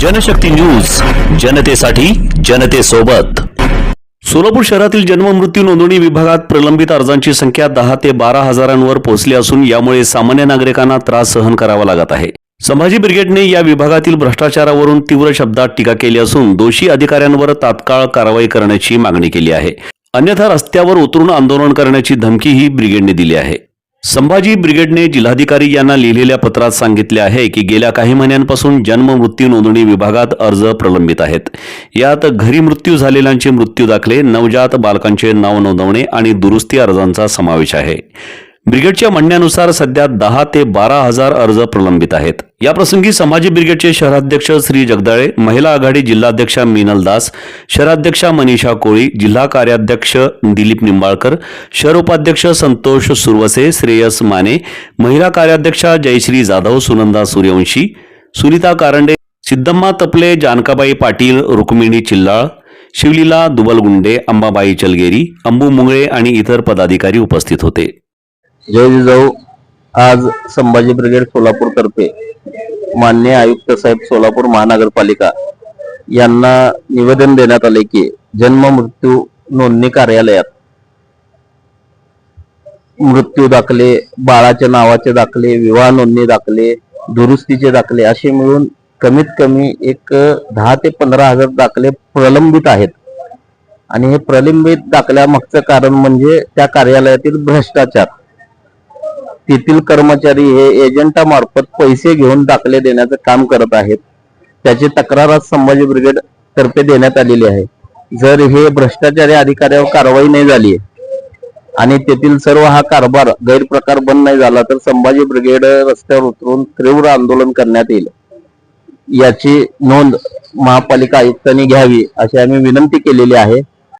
Janshakti news जनतेसाठी जनतेसोबत. सोलापूर शहरातील जन्म मृत्यू नोंदणी विभागात प्रलंबित अर्जांची संख्या दहा ते बारा हजारांवर पोहोचली असून यामुळे सामान्य नागरिकांना त्रास सहन करावा लागत आहे. संभाजी ब्रिगेडने या विभागातील भ्रष्टाचारावरून तीव्र शब्दात टीका केली असून दोषी अधिकाऱ्यांवर तात्काळ कारवाई करण्याची मागणी केली आहे. अन्यथा रस्त्यावर उतरून आंदोलन करण्याची धमकीही ब्रिगेडने दिली आहे. संभाजी ब्रिगेडने जिल्हाधिकारी यांना लिहिलेल्या पत्रात सांगितले आहे की गेल्या काही महिन्यांपासून जन्म मृत्यू नोंदणी विभागात अर्ज प्रलंबित आहेत. यात घरी मृत्यू झालेल्यांचे मृत्यू दाखले नवजात बालकांचे नाव नोंदवणे आणि दुरुस्ती अर्जांचा समावेश आहे. ब्रिगेडच्या म्हणण्यानुसार सध्या दहा ते बारा हजार अर्ज प्रलंबित आहेत. याप्रसंगी समाजी ब्रिगेडचे शहराध्यक्ष श्री जगदाळे महिला आघाडी जिल्हाध्यक्षा मीनल दास शहराध्यक्षा मनीषा कोळी जिल्हा कार्याध्यक्ष दिलीप निंबाळकर शहर उपाध्यक्ष संतोष सुरवसे श्रेयस माने महिला कार्याध्यक्षा जयश्री जाधव सुनंदा सूर्यवंशी सुनीता कारंडे सिद्धम्मा तपले जानकाबाई पाटील रुक्मिणी चिल्लाळ शिवलीला दुबलगुंडे अंबाबाई चलगेरी अंबू मुंगळे आणि इतर पदाधिकारी उपस्थित होते. जय जिजाऊ. आज संभाजी ब्रिगेड सोलापूर तर्फे मान्य आयुक्त साहेब सोलापूर महानगरपालिका यांना निवेदन देण्यात आले की जन्म मृत्यू नोंदणी कार्यालयात मृत्यू दाखले बाळाच्या नावाचे दाखले विवाह नोंदणी दाखले दुरुस्तीचे दाखले असे मिळून कमीत कमी एक दहा ते पंधरा हजार दाखले प्रलंबित आहेत. आणि हे प्रलंबित दाखल्यामागचं कारण म्हणजे त्या कार्यालयातील भ्रष्टाचार. तेथील कर्मचारी हे एजंटामार्फत पैसे घेऊन दाखले देण्याचं काम करत आहेत. त्याची तक्रार आज संभाजी ब्रिगेड तर्फे देण्यात आलेली आहे. जर हे भ्रष्टाचारी अधिकाऱ्यावर कारवाई नाही झाली आणि तेथील सर्व हा कारभार गैरप्रकार बंद नाही झाला तर संभाजी ब्रिगेड रस्त्यावर उतरून तीव्र आंदोलन करण्यात येईल. याची नोंद महापालिका आयुक्तांनी घ्यावी अशी आम्ही विनंती केलेली आहे.